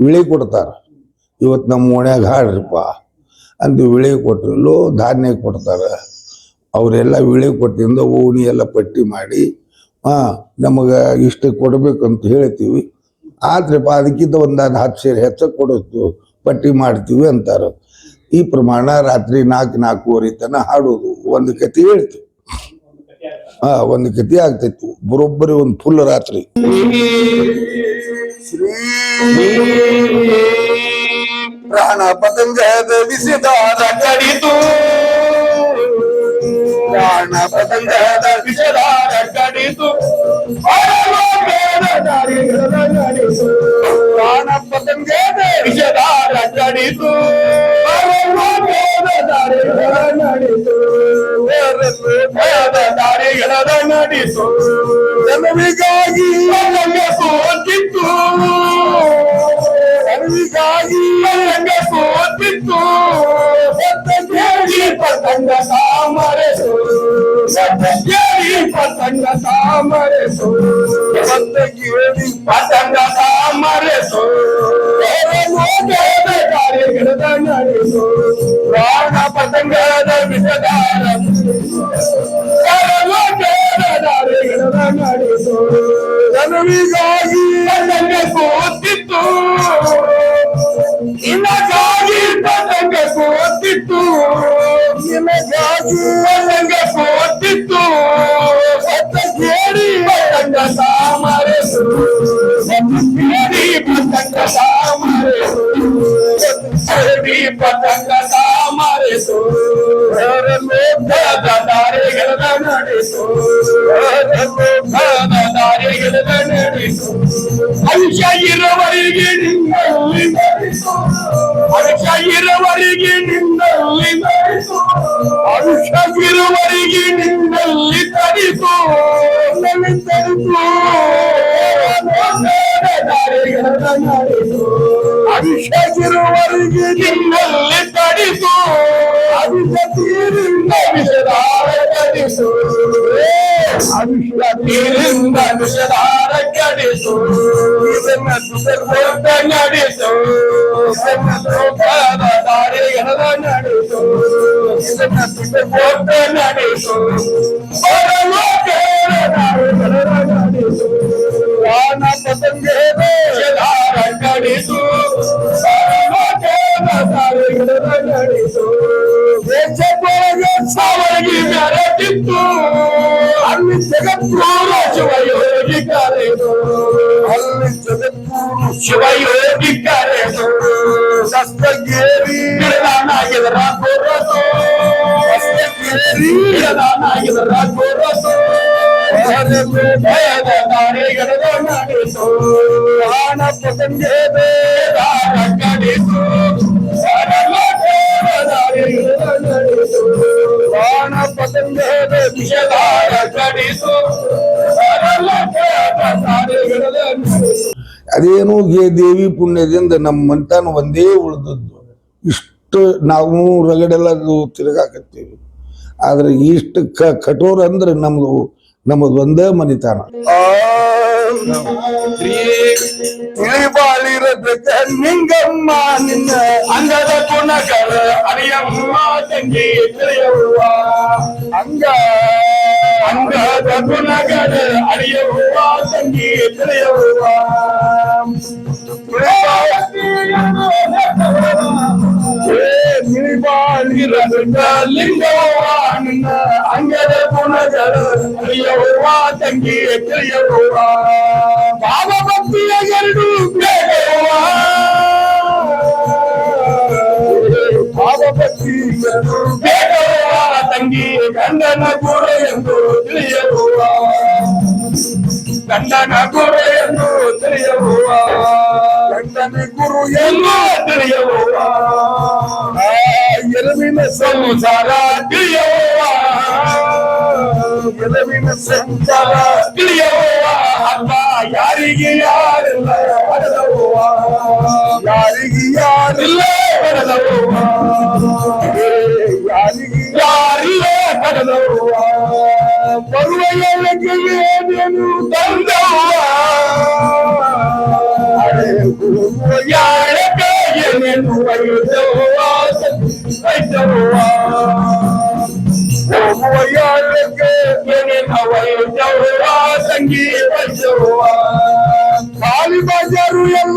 ವಿಳಿ ಕೊಡ್ತಾರೆ. ಇವತ್ತು ನಮ್ಮ ಓಣ್ಯಾಗ ಹಾಡ್ರಿಪ್ಪ ಅಂತ ವಿಳಿ ಕೊಟ್ಟರು ಧಾನ್ಯ ಕೊಡ್ತಾರೆ. ಅವರೆಲ್ಲ ವಿಳಿ ಕೊಟ್ಟಿಂದ ಓಣಿ ಎಲ್ಲ ಪಟ್ಟಿ ಮಾಡಿ, ಹಾ, ನಮಗೆ ಇಷ್ಟು ಕೊಡಬೇಕಂತ ಹೇಳ್ತೀವಿ. ಆದ್ರಪ್ಪ ಅದಕ್ಕಿಂತ ಒಂದು ಹತ್ತು ಸೇರಿ ಹೆಚ್ಚು ಕೊಡೋದು ಪಟ್ಟಿ ಮಾಡ್ತೀವಿ ಅಂತಾರ. ಈ ಪ್ರಮಾಣ ರಾತ್ರಿ ನಾಲ್ಕು ನಾಲ್ಕೂವರೆ ತನ ಹಾಡೋದು ಒಂದು ಕತೆ ಹೇಳ್ತೀವಿ. ಹಾ, ಒಂದು ಕತೆ ಆಗ್ತೈತಿ. ಬರೋಬ್ಬರಿ ಒಂದು ಫುಲ್ ರಾತ್ರಿ. ಪ್ರಾಣ ಪತಂಗದ ವಿಸಿದಾದ ಕಡಿತು ಪ್ರಾಣ ಪತಂಗದ ವಿಷದಾರ ಕಡಿತು ಪ್ರಾಣ ಪತಂಗದ ವಿಷದಾರ ಕಡಿತು ಪರಲೋಕದ ದಾರಿಗಳ ಪತಂಗ ಸಾಮರೆಸು ಸತ್ತಗಿರಿ ಪತಂಗ ಸಾಮರೆಸು ಲೋಕದ ಕಾರ್ಯಗಳದ ನಡೆಸು ಪ್ರಾಣ ಪತಂಗದ ವಿಷದಾರ ಲೋಕದ ದಾರಿಗಳದ ನಡೆಸು ಜನವಿಗಾಗಿ ಪತಂಗ ಸೋತಿತ್ತು ನಿನಗಾಗಿ ಪತಂಗ ಸೋತಿತ್ತು ನಿನಗಾಗಿ ಪತಂಗ ಸಾಮರಿಸು ಲೋಕದ ದಾರಿಗಳ ನಡೆಸು ನಡೆಸು ಆಯುಷ್ಯ ಇರುವವರೆಗೆ ನಿನ್ನಲ್ಲಿ ನಡೆಸು ಇರುವವರೆಗೆ ನಿನ್ನಲ್ಲಿ ನಡೆಸು ಆಯುಷ್ಯ ಇರುವವರೆಗೆ ನಿನ್ನಲ್ಲಿ ತರಿಸು. ನನ್ನ ತರಿಸು ದಾರಿಗಳ ನಡೆಸು ಆಯುಷ್ಯ ಇರುವವರೆಗೆ ನಿನ್ನಲ್ಲಿ ತಡಿಸು ಆಯುಷ್ಯ ತೀರಿಂದ ವಿಷದಾರ ಕಡಿಸು ಆಯುಷ್ಯ ತೀರಿಂದ ವಿಷದಾರ ಕಡಿಸು ಇದನ್ನ ಸುಖ ನಡೆಸು ಇದನ್ನ ಸುಖದ ದಾರಿಗಳ ನಡೆಸು ಇದನ್ನ ಸುಖ ನಡೆಸು ಪರಲೋಕದ ದಾರಿಗಳ ನಡೆಸು ಪ್ರಾಣ ಪತಂಗದ ಅಲ್ಲಿ ಜಗತ್ತು ಶಿವಯೋಗಿ ಕರೆದು ಅಲ್ಲಿ ಜಗತ್ತು ಶಿವಯೋಗಿ ಕರೆದು ಸಸ್ತಗೇರಿ ಗಿಡದಾನಾಗಿದರ ಕೊರಸು ಗಿಡದಾನಾಗಿದರ ಕೊರಸು ಭಯದ ದಾರಿಗಳ ನಡೆಸು ಪ್ರಾಣ ಪತಂಗದ ಅದೇನು ದೇವಿ ಪುಣ್ಯದಿಂದ ನಮ್ಮ ಮಂತಾನ ಒಂದೇ ಉಳಿದದ್ದು. ಇಷ್ಟು ನಾವು ರಗಡೆಲ್ಲ ತಿರುಗಾಕತ್ತೀವಿ. ಆದ್ರೆ ಇಷ್ಟು ಕಠೋರ ಅಂದ್ರೆ ನಮ್ದು ನಮ್ಮದು ಒಂದೇ ಮನಿತಾನ. ನಿಂಗಮ್ಮ ನಿನ್ನ ಅಂಗದ ಗುಣಗಳ ಅರಿಯಮ್ಮ ತಂಗಿ ತಿಳಿಯವ್ವ. ಹಂಗ ரகுநகர அரியவுவா தங்கி திரையவுவா அங்கத புனகர அரியவுவா தங்கி திரையவுவா பாபபக்திய கருடு பேகவா பாபபக்தி கருடு பேகவா தங்கி கண்டன ಗಂಡನ ಗುರು ಎಂದು ತಿಳಿಯವ್ವ ಗಂಡನ ಗುರು ಎಲ್ಲೋ ತಿಳಿಯವ್ವ ಎಲವಿನ ಸಂಸಾರ ತಿಳಿಯವ್ವ ಎಲವಿನ ಸಂಸಾರ ತಿಳಿಯವ್ವ ಅಲ್ಲ ಯಾರಿಗೆ ಯಾರಿಲ್ಲ ಹೊಡೆದವ್ವ ಯಾರಿಗೆ ಯಾರಿಲ್ಲ ವೈದ್ಯವ್ವ ಸಂಗೀ ವೈದ್ಯವ್ವ ಖಾಲಿ ಬಜಾರು ಎಲ್ಲ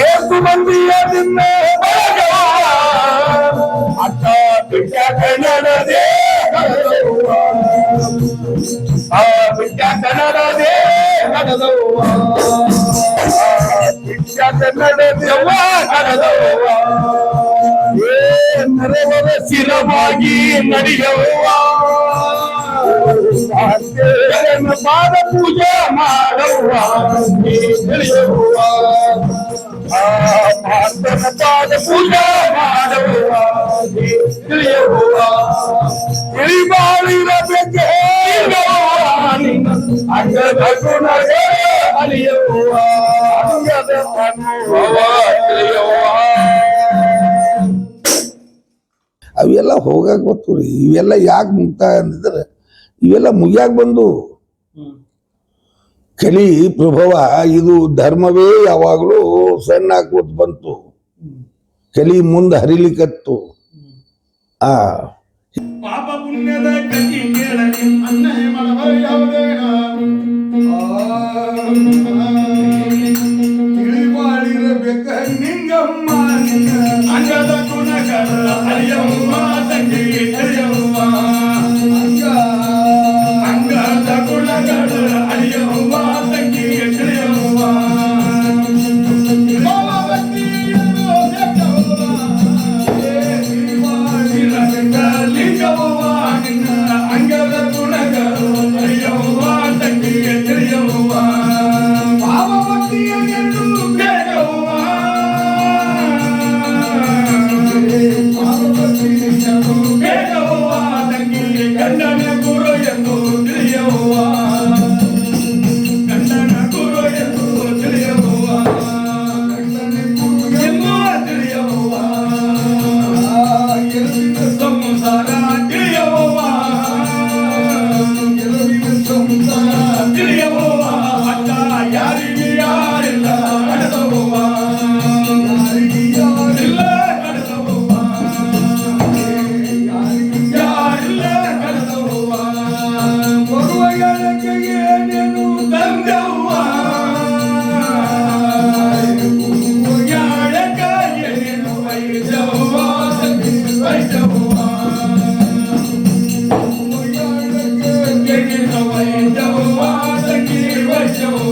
ಏಸು ಮಂದಿಯ ನಿನ್ನ ಬಳಗವ್ವ ಅಕ್ಕ ಬಿಟ್ಟ ಕನ್ನಡದೇ ಕಳೆದವ್ವ ಆ ಬಿಟ್ಟ ಕನ್ನಡದೇ ಕಳೆದವ್ವ ಆ ಬಿಟ್ಟ ಕನ್ನಡದೇವ ಕಳೆದವ್ವ ಏ ನರವರ ಶಿರವಾಗಿ ನಡೆಯವ್ವ ಶಾಂತೇನ ಪಾದ ಪೂಜೆ ಆ ಮಾತನ ಪಾದ ಅವೆಲ್ಲ ಹೋಗಾಕ ಗೊತ್ತು ರೀ ಇವೆಲ್ಲ ಯಾಕೆ ಮುಕ್ತಾಯ ಅಂದಿದ್ರೆ ಇವೆಲ್ಲ ಮುಗಿಯಾಕ ಬಂದು ಕಲಿ ಪ್ರಭವ ಇದು ಧರ್ಮವೇ ಯಾವಾಗಲೂ ಸಣ್ಣ ಹಾಕೋತ್ ಬಂತು. ಕಲಿ ಮುಂದೆ ಹರಿಲಿಕತ್ತು. ಆ. ಪಾಪ ಪುಣ್ಯದ ಕಥಿ ಕೇಳಲಿ ಅನ್ಯಾಯ ಮಾಡಬಾರ ಯಾವುದೇನ ತಿಳಿಬಾಳಿರಬೇಕ ನಿಂಗಮ್ಮ. ಅಂಗದ ಗುಣಗಳ ಅರಿಯವ್ವ